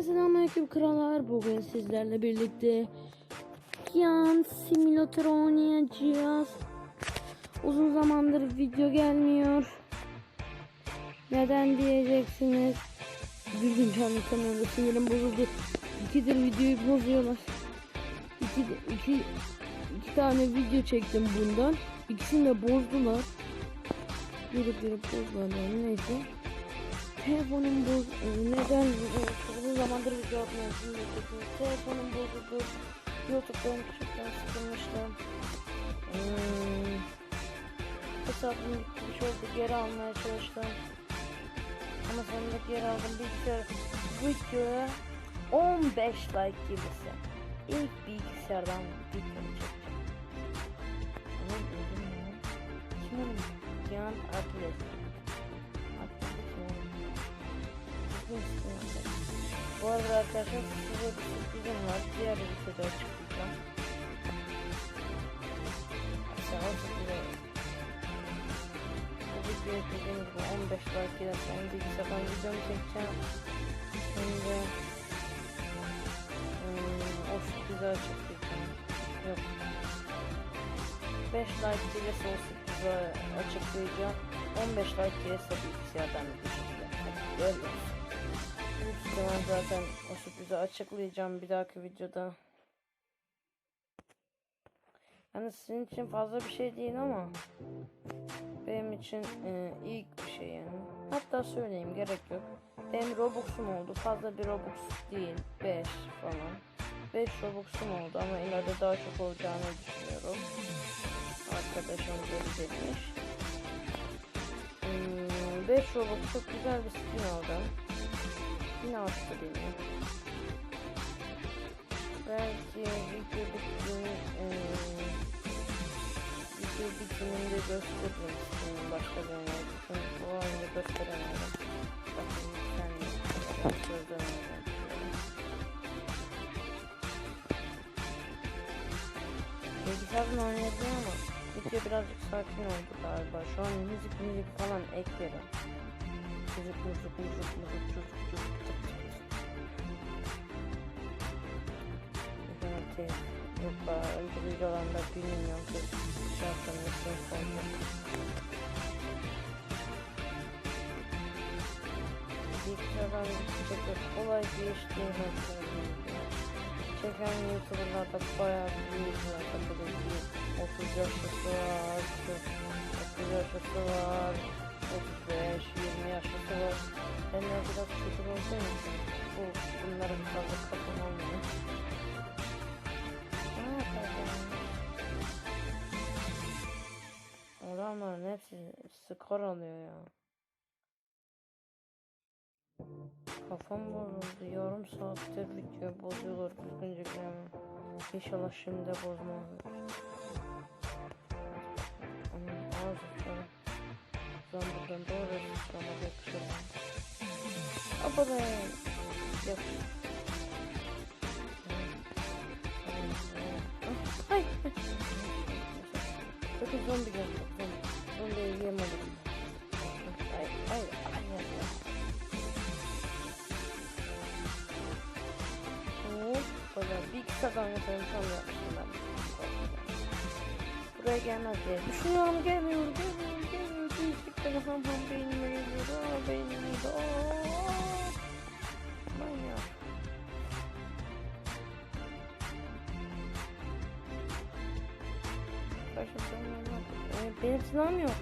Selamünaleyküm krallar. Bugün sizlerle birlikte Yan Simulator oynayacağız. Uzun zamandır video gelmiyor. Neden diyeceksiniz? Düzgün anlatamıyorum. Sinirim bozuldu. İkidir videoyu bozuyorlar. İki, iki, iki tane video çektim bundan. İkisini de bozdular. Girip girip bozdular yani neyse. Telefonum boz... Neden? Uzun zamandır video atmıyorsun. Telefonum bozuldu. Youtube'dan küçükten sıkılmıştım. Hmm. Hesabım gitti. Bir şey oldu. Geri almaya çalıştım. Ama sonunda geri aldım. Bilgisayar videoya 15 like gelirse ilk bilgisayardan video çekeceğim. Oğlum öldüm ya. Kim Atlas. Atlas Düzgün istiyorum. Bu arada arkadaşlar size bir sürprizim var. Diğer bir videoda açıklayacağım. Bu videoya dediğimiz gibi 15 like gelirse hem bilgisayardan videomu çekeceğim. Hem de hmm, o sürprizi açıklayacağım. Yok. 5 like gelirse o sürprizi açıklayacağım. 15 like gelirse bilgisayardan bir çekeceğim. Hadi Büyük ihtimal zaten o sürprizi açıklayacağım bir dahaki videoda. Yani sizin için fazla bir şey değil ama benim için e, ilk bir şey yani. Hatta söyleyeyim gerek yok. Benim Robux'um oldu. Fazla bir Robux değil. 5 falan. 5 Robux'um oldu ama ileride daha çok olacağını düşünüyorum. Arkadaşım gelecekmiş. Hmm, 5 Robux çok güzel bir skin aldım. Yine attı beni. Belki video bittiğini eee video bitiminde gösteririm skinin başka oyuna. Çünkü bu oyunda gösteremedim. Bakın sen gösteremeyeceğim. Bilgisayardan oynadım ama video birazcık sakin oldu galiba. Şu an müzik müzik falan ekledim. Müzik müzik müzik müzik müzik tık tık tık. İnternet yok da önce videolarında bilmiyorum ki şarkının ismini koydum. Bilgisayardan çok kolay geçtiğini söyleyeyim. Çeken youtuberlarda bayağı büyük zaten böyle bir 30 yaşlısı var, 30 yaşlısı var, 35, 20 yaşlısı var. Ben de biraz çocuk için bu bunların fazla kafam olmuyor. Ne yapacağım? Adamların hepsi skor alıyor ya. Kafam bozuldu. Yarım saattir video bozuyorlar düzgünce giremem. İnşallah şimdi bozmazlar. Ben buradan doğru sıçrama yakışırım. Apa be. Yok. Ay. Bakın zombi geldi. Zombi. Zombiyi yiyemedim. Ay ay ay. Hoppala bir iki saat mesela tam yapmıştım ben. Buraya gelmez diye düşünüyorum gelmiyor gelmiyor diyecekten ham ham beynime geliyor aa beynime de aa manyak. Başka. Ee, benim silahım yok.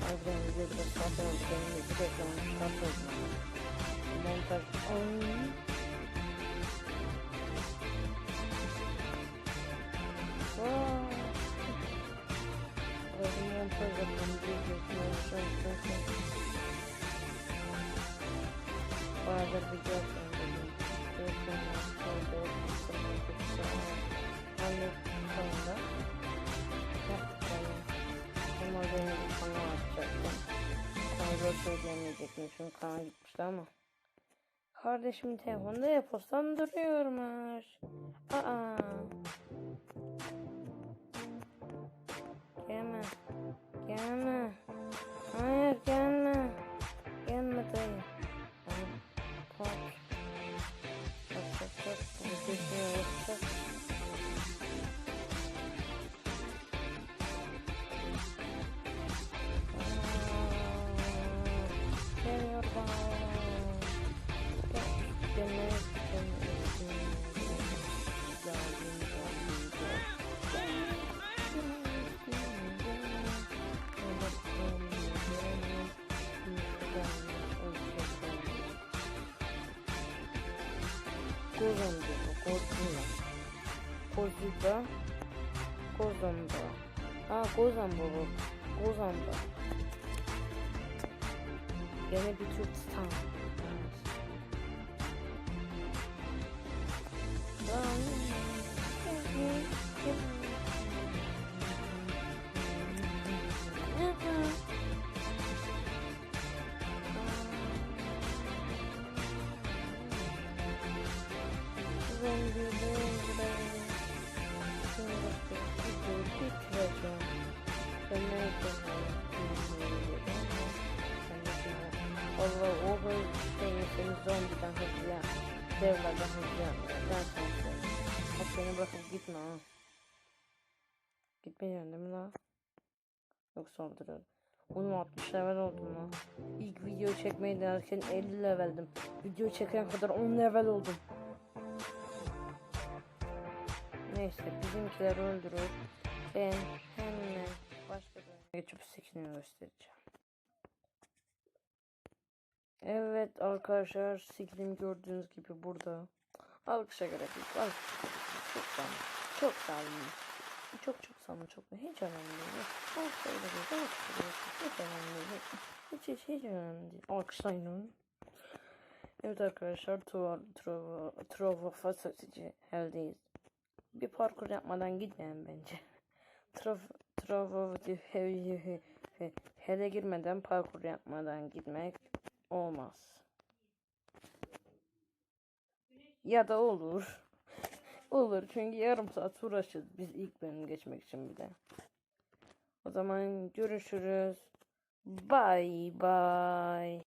Harbiden video biraz saat oldu. Benim bir reklamım şart oldu. Montaj. Ay. Telefonu koydu. Hallettim sonunda. Yani. Ama benim bir kanal açacaktım. Çünkü kanal gitmişti ama. Kardeşimin telefonda yapılsam duruyormuş. Aa. Kozamba, Kozamba, Kozuda, Kozamba. Ha Kozamba bu. Kozamba. Gene bir Türkistan. Allah ya. Devlerden hızlı yanmıyor. Ben söyleyeyim. Bak beni bırakıp gitme ha. Gitmeyeceksin değil mi lan? Yok saldırıyorum. Oğlum 60 level oldum lan. İlk video çekmeyi denerken 50 leveldim. Video çeken kadar 10 level oldum. Neyse bizimkiler öldürür. Ben hemen başka bir geçip skinini göstereceğim. Evet arkadaşlar skill'im gördüğünüz gibi burada. Alkışa gerek yok. Çok sağ olun. Çok sağ olun. Çok çok sağ olun. Çok hiç önemli değil. Alkışa gerek yok. Hiç önemli değil. Hiç hiç hiç önemli değil. Alkışlayın onu. Evet arkadaşlar Trova Trova Trova Fasatici Hell'deyiz. Bir parkur yapmadan gitmeyin bence. Trova Trova Hell'e girmeden parkur yapmadan gitmek olmaz. Ya da olur. olur çünkü yarım saat uğraşırız biz ilk bölüm geçmek için bile. O zaman görüşürüz. Bye bye.